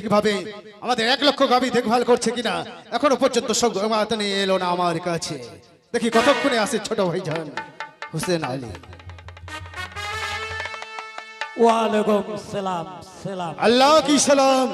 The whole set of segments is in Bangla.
ঠিকভাবে আমাদের এক লক্ষ গাভী দেখভাল করছে কিনা এখনও পর্যন্ত সংবাদ নিয়ে এলো না আমার কাছে। দেখি কতক্ষণে আসে ছোট ভাইজান হুসেন আলী। ওয়ালাইকুম সালাম সালাম। আল্লাহ কি সালাম?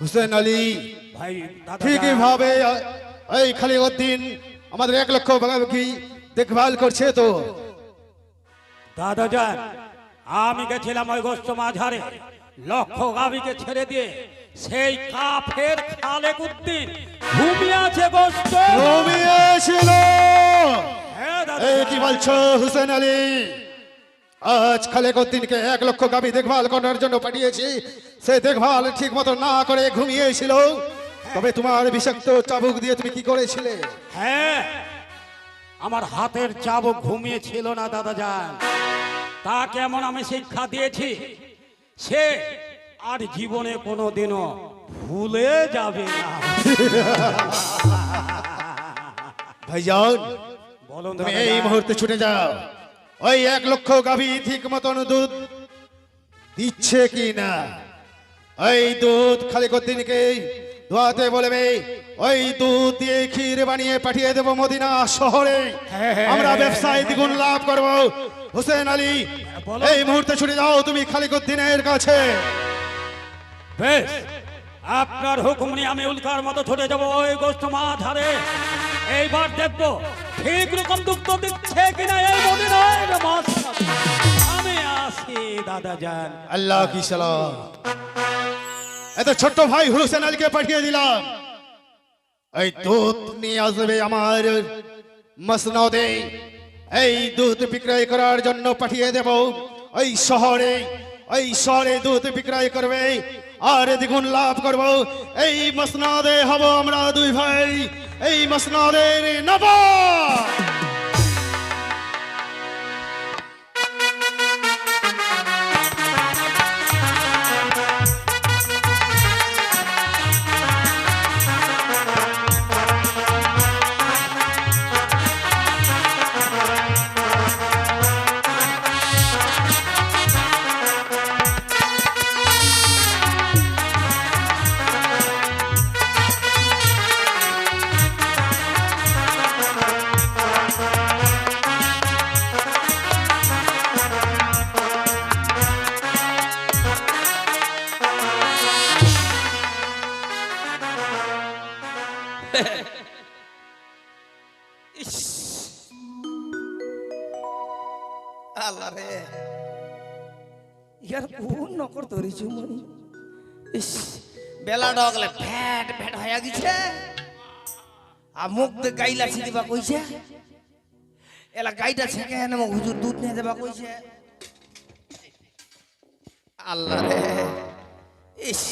হুসেন আলী ভাই দাদা এই খালি উদ্দিন আমাদের এক লক্ষ বাঘাবাঘি দেখভাল করছে তো। দাদা যান আমি গেছিলাম ওই গোষ্ঠ মাঝারে। লক্ষ গাবিকে ছেড়ে দিয়ে সেই কাফের খালেক উদ্দিন ঘুমিয়ে আছে গোষ্ঠ ঘুমিয়েছিল হ্যাঁ কি বলছো হুসেন আলী? আজ খালেক উদ্দিনকে এক লক্ষ গাবি দেখভাল করার জন্য পাঠিয়েছি। সে দেখভাল ঠিক মতো না করে ঘুমিয়েছিল তবে তোমার বিষাক্ত চাবুক দিয়ে তুমি কি করেছিলে? হ্যাঁ আমার হাতের চাবুক ঘুমিয়েছিল না দাদা যান। তা কেমন আমি শিক্ষা দিয়েছি? সে আর জীবনে কোনোদিনও ভুলে যাবে না। ভাইজান বলুন তুমি এই মুহূর্তে ছুটে যাও। ওই এক লক্ষ গাভী ঠিক মতন দুধ দিচ্ছে কি না ওই দুধ খালিক উদ্দিনকে দোয়াতে বলবে ওই দুধ দিয়ে ক্ষীর বানিয়ে পাঠিয়ে দেবো মদিনা শহরে। আমরা ব্যবসায় দ্বিগুণ লাভ করব। হোসেন আলী। এই মুহূর্তে ছুটে যাও তুমি খালিক উদ্দিনের কাছে। বেশ আপনার হুকুম নিয়ে আমি উল্কার মতো ছুটে যাব ওই গোষ্ঠ মাঝারে এইবার দেখব ঠিক রকম দুঃখ দিচ্ছে কিনা এই মদিনায় আমি আসি দাদা যান। আল্লাহ কি সালাম। এত ছোট্ট ভাই হুসেন আলীকে পাঠিয়ে দিলাম। এই দুধ নিয়ে আসবে আমার মসনদে। এই দুধ বিক্রয় করার জন্য পাঠিয়ে দেব। ওই শহরে ওই শহরে দুধ বিক্রয় করবে। আর দ্বিগুণ লাভ করব। এই মসনাদে হব আমরা দুই ভাই। এই মসনদের নবা আল্লাহ রে। ইয়ার কোন নকর ধরেছি মই ইস বেলা ডগলে ফ্যাট ফ্যাট হয়ে গেছে। আর মুখ গাইলা ছিদিবা কইছে। এলা গাইটা ছেকে হেন হুজুর দুধ নিয়ে দেবা কইছে। আল্লাহ রে। ইস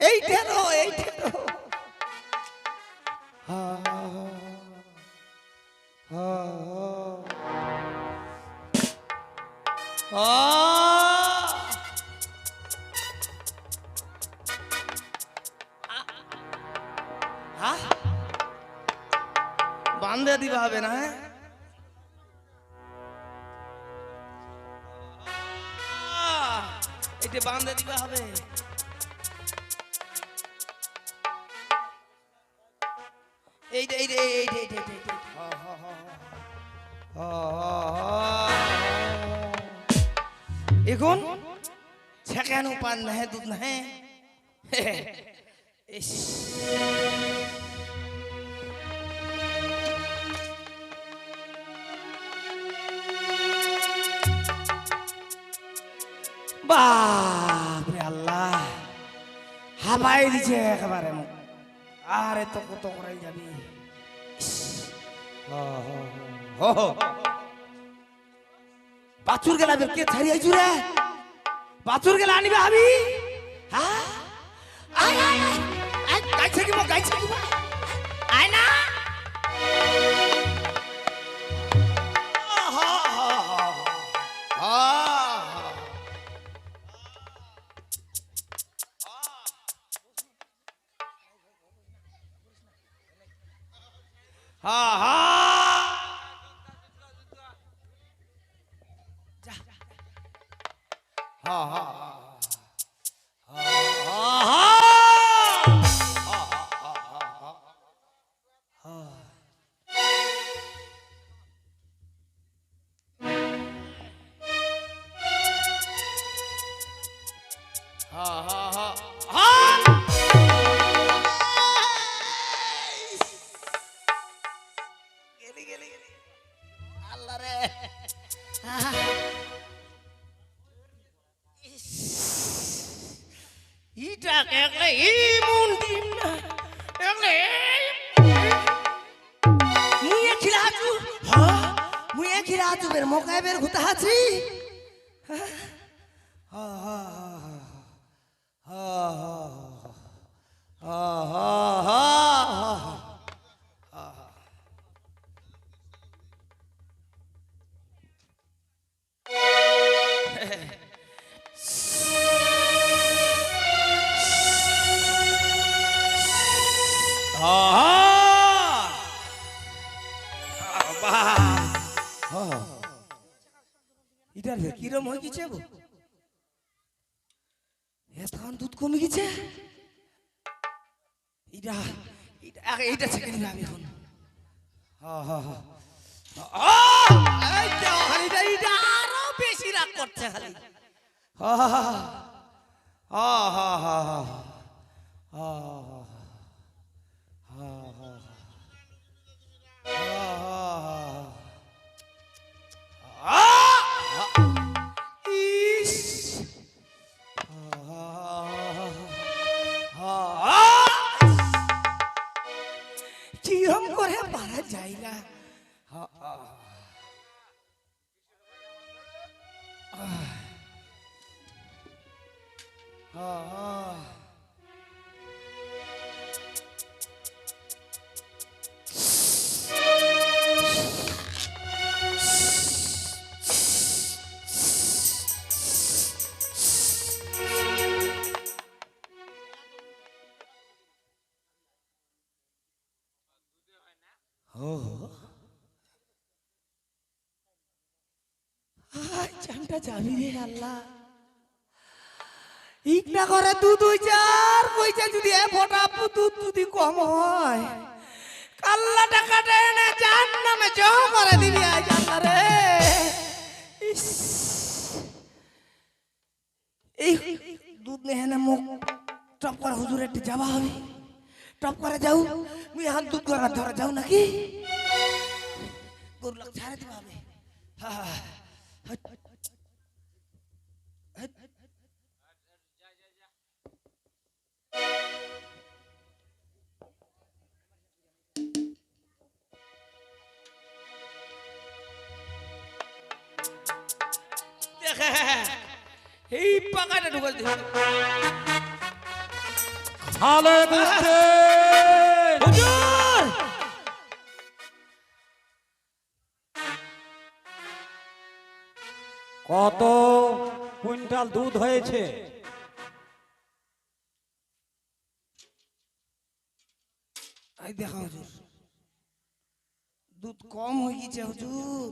এইটা এইটা? বান্ধে দিবা হবে না হ্যাঁ? এটা দিবা হবে এখন সেখানে পান না হ্যাঁ দুধ না হ্যাঁ ইস। বাপরে আল্লাহ হাবাই দিছে একেবারে মুখ আরে তো কত করাই যাবি হ, হ, হ। বাছুর গেলা বের কে ছাড়ি আইছু গেলা আনিবে হাবি? কিরা মোকায় বের ঘুতা আছি হা হা হা হা হা হা হা ইটার কিরম হয়ে গেছে গো এতক্ষণ দুধ কমে গেছে ইটা এইটা ছেড়ে দিবে আমি এখন আরও বেশি রাগ করছে খালি হা হা হা কিরম করে পারা যায় না? চানটা রে আল্লাহ। ইকনা করে আর কইছে যদি এ দুধ যদি কম হয়। কাল্লা টাকাটা এনে জান নামে জহ করে এই দুধ মুখ টপ করে হুজুর একটু যাওয়া হবে। টপ করে যাও। মুই হাত দুধ করে ধরে যাও নাকি? গরু লোক ছাড়ে দিবা হ্যাঁ এই পাকাটা ঢুকাল দিল খালে বুঝতে হুজুর কত কুইন্টাল দুধ হয়েছে? দেখা হুজুর। দুধ কম হয়ে গেছে হুজুর।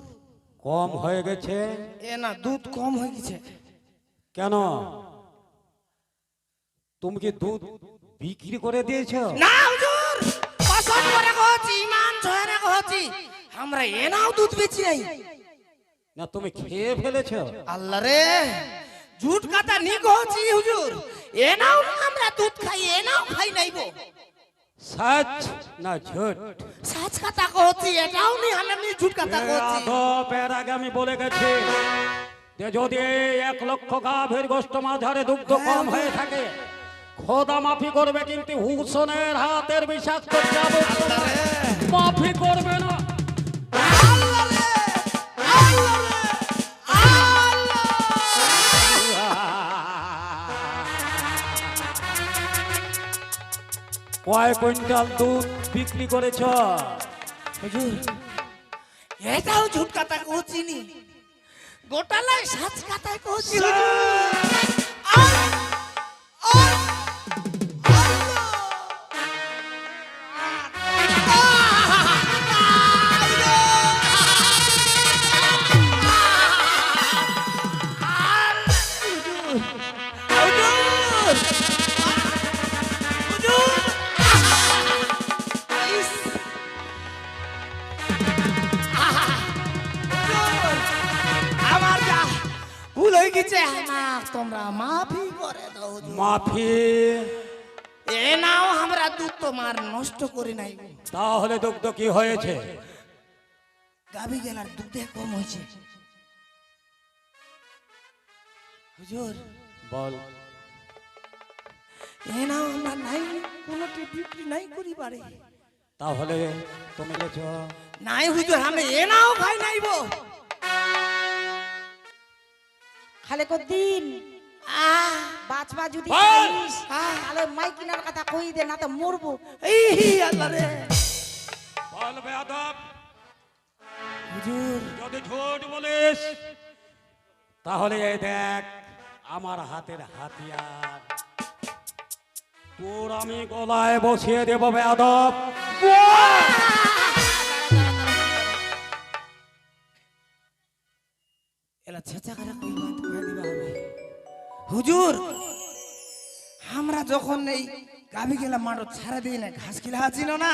কম হয়ে গেছে? এ না দুধ কম হয়ে গেছে। কেন? তুমি কি দুধ বিক্রি করে দিয়েছ? না হুজুর। পছন্দ করে কহছি ইমান ছয়রে কহছি আমরা এ নাও দুধ বেচি নাই। না তুমি খেয়ে ফেলেছ? আল্লাহ রে ঝুট কথা নি কহছি হুজুর। এ নাও না আমরা দুধ খাই এ নাও খাই নাইবো সচ না ঝুট। সাজ কথা কহছি এটাও নি আমি ঝুট কথা কহছি এর আগে আমি বলে গেছি যে যদি এক লক্ষ গাভীর গোষ্ঠ মাঝারে দুগ্ধ কম হয়ে থাকে খোদা মাফি করবে কিন্তু হুসনের হাতের বিশ্বাস মাফি করবে না। কয় কুইন্টাল দুধ বিক্রি করেছ? এটাও ঝুট কাটা কচিনি গোটালায় সাজ কাটায় কচিনি হয়ে গেছে। আমার তোমরা মাফি করে দাও মাফি। এ নাও আমরা দুধ তোমার নষ্ট করি নাই। তাহলে দুগ্ধ কি হয়েছে? গাবি গেলার দুধে কম হয়েছে। হুজুর বল। এ নাও আমরা নাই কোনোটি বিক্রি নাই করি পারে তাহলে তুমি গেছ? নাই হুজুর আমি এ নাও খাই নাইব খালে আহ বাঁচবা যদি! তাহলে মাই কিনার কথা কই দে না তো মরবো। এই আল্লাহ রে। বল বেয়াদব হুজুর। যদি ঝুট বলিস তাহলে এই দেখ আমার হাতের হাতিয়ার। তোর আমি গলায় বসিয়ে দেব বেয়াদব হুজুর আমরা যখন এই গাবি গেলা মাঠো ছাড়া দিই না ঘাস খেলা ছিল না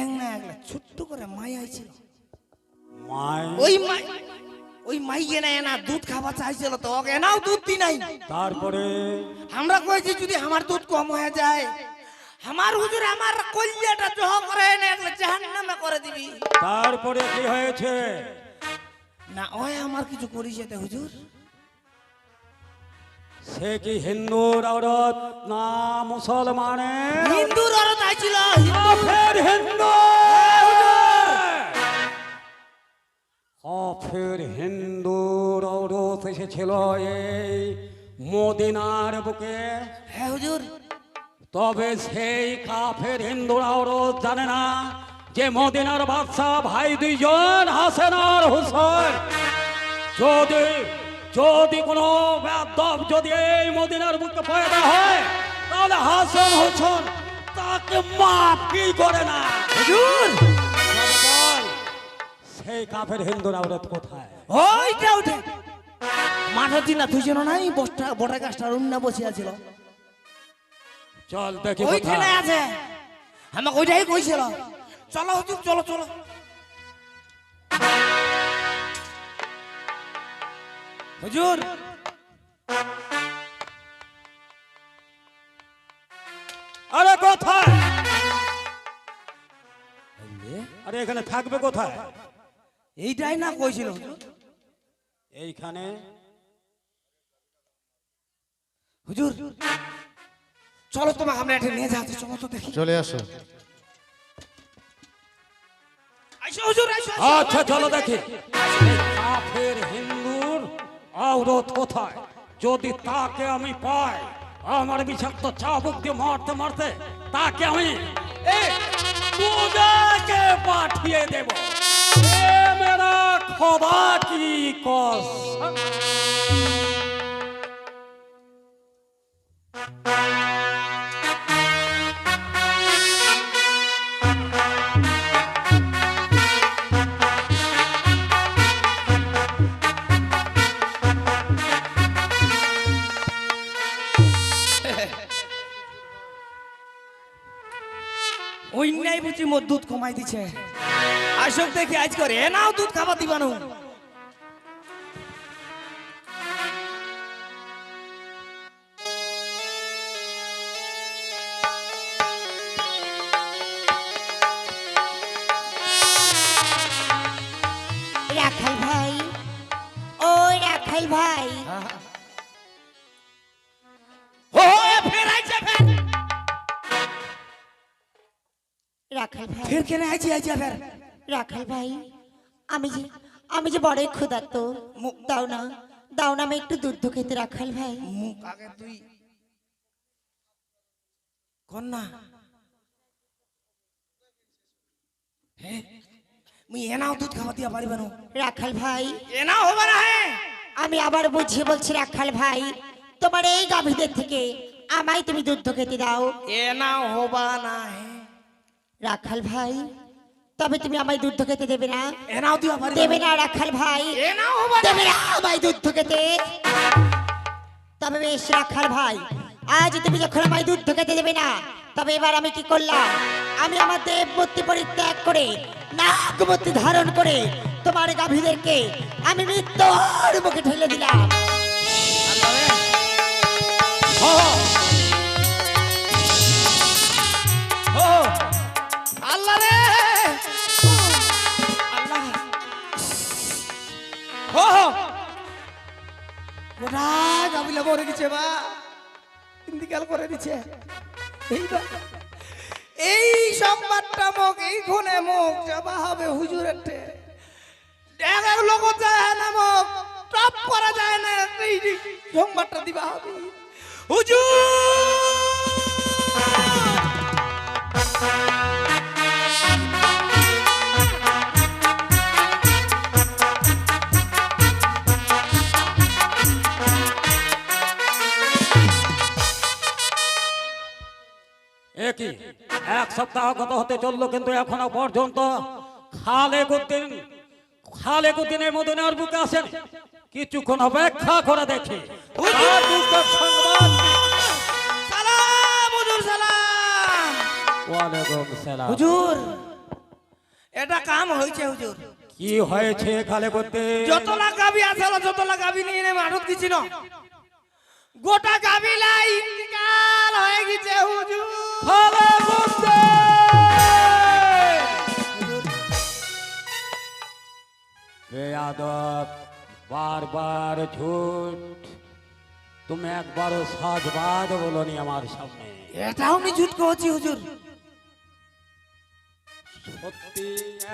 এক না একলা ছোট্ট করে মাই আইছিল। ওই মাই ওই মাই এনা এনা দুধ খাওয়া চাইছিল তো ওকে এনাও দুধ দি নাই। তারপরে? আমরা কইছি যদি আমার দুধ কম হয়ে যায় আমার হুজুর আমার কলিজাটা জহ করে এনে একলা জাহান্নামে করে দিবি। তারপরে কি হয়েছে? না ওই আমার কিছু করিস এতে হুজুর। সে কি হিন্দুর অরত না মুসলমানে হিন্দুর অরত আইছিল কাফের হিন্দু। কাফের হিন্দুর অরত এসেছিল এই মদিনার বুকে। হ্যাঁ হুজুর। তবে সেই কাফের হিন্দুর অরত জানে না যে মদিনার বাদশাহ ভাই দুইজন হাসান আর হুসেন যদি যদি কোনো বেদব যদি এই মদিনার বুকে পয়দা হয় তাহলে হাসান হোসেন তাকে মাফ কি করে না? হুজুর! সেই কাফের হিন্দুর আওরত কোথায়? ওইটা উঠে? মাঠের দিন না তুইছিল নাই বসটা বড় গাছটার অন্য বসে আছিল চল দেখি ওইখানে কোথায়। আছে। আমাকে ওইটাই কইছিল। চলো হুজুর চলো চলো। হুজুর। আরে কোথায়? আরে এখানে থাকবে কোথায়? এইটাই না কইছিল এইখানে। হুজুর চলো তোমাকে আমরা একটা নিয়ে যাচ্ছি চলো তো দেখি। চলে আসো। আইসো হুজুর আইসো আইসো। আচ্ছা চলো দেখি। কাফের হিন্দুর আওরত কোথায়? যদি তাকে আমি পাই, আমার বিষাক্ত চাবুক দিয়ে মারতে মারতে তাকে আমি পূজাকে পাঠিয়ে দেব। মেরা কি কস? কমাই দিছে আসুক দেখি আজ করে নাও দুধ খাবার দিবানো। রাখাল ভাই। ফের কেন আইছে আইছে ফের রাখাল ভাই আমি যে আমি যে বড়ই ক্ষুধার্ত দাও না দাও না আমি একটু দুধ খেতে রাখাল ভাই। মুখ আগে তুই। কন্যা। হে মুই এনাও দুধ খাওয়া দিয়া পারিবানো রাখাল ভাই। এনাও হবে না হে। আমি আবার বুঝিয়ে বলছি রাখাল ভাই তোমার এই গাভীদের থেকে আমায় তুমি দুধ খেতে দাও। এনাও হবা না হে। রাখাল ভাই তবে তুমি আমায় দুধ খেতে দেবে না। এনাও দিয়া পারিবা দেবে না রাখাল ভাই। এনাও দেবে না আমায় দুধ খেতে। তবে বেশ রাখাল ভাই আজ তুমি যখন আমায় দুধ খেতে দেবে না তবে এবার আমি কি করলাম? আমি আমার দেবমূর্তি পরিত্যাগ করে নাগমূর্তি ধারণ করে তোমার গাভীদেরকে আমি মৃত্যুর মুখে ঠেলে দিলাম। ও গোটা গাবিলা মরে গেছে বা ইন্দিকাল করে এইবার এই সংবাদটা মুখ এই খুনে মুখ যাবা হবে হুজুরের এক লোক যায় না মুখ টপ যায় না। এই সংবাদটা দিবা হবে। হুজুর! সপ্তাহ গত হতে চলল কিন্তু এখনও পর্যন্ত খালে কুদ্দিন খালে কুদ্দিনের মদনের বুকে আসেন। কিছুক্ষণ অপেক্ষা করে দেখি। হুজুর এটা কাম হয়েছে হুজুর। কি হয়েছে খালে করতে যতলা গাবি গাবি নিয়ে গেছিল গোটা গাবিলা ইন্তিকাল হয়ে গেছে হুজুর। বেয়াদব বারবার ঝুট। তুমি একবারও সাজবাদ বলনি আমার সামনে। এটাও আমি ঝুট কহছি হুজুর। সত্যি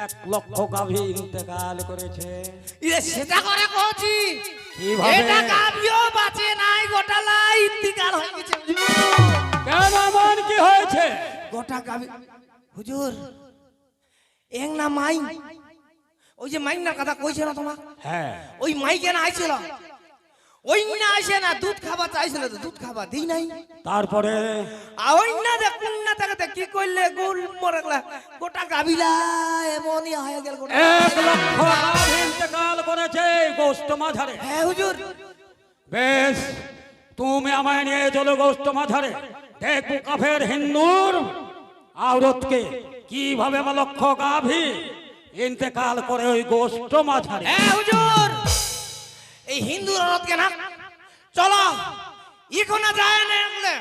এক লক্ষ গাভী ইন্তেকাল করেছে। ইরে সেটা করে কহছি কীভাবে? এটা গাবিও বাঁচে নাই গোটালা ইন্তিকাল হয়ে গেছে হুজুর। কেন এমন কি হয়েছে? গোটা গাবি হুজুর না মাই? ওই যে কথা কইছে না তোমার? হ্যাঁ। ওই মাইকে না আইছিল? ওই না আসে না দুধ খাবার চাইছিল তো দুধ খাবার দিই নাই। তারপরে? ওই না দেখ না তাকে কি করলে গোল মরে গেলা। গোটা গাবিলা এমনই হয়ে গেল গোটা। এক লক্ষ ইন্তেকাল করেছে গোস্ত মাঝারে। হ্যাঁ হুজুর। বেশ তুমি আমায় নিয়ে চলো গোস্ত মাঝারে। দেখব কাফের হিন্দুর আওরতকে কীভাবে আমার লক্ষ গাভী? ইন্তেকাল করে ওই গোস্ত মাঝারে। হুজুর এই হিন্দু রথকে না? চলো এখন যায় না এগুলো।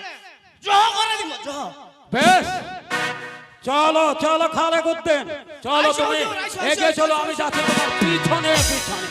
জহ করে দিব জহ। বেশ। চলো চলো খালে করতেন চলো তুমি এগিয়ে চলো আমি। যাচ্ছি তোমার পিছনে পিছনে।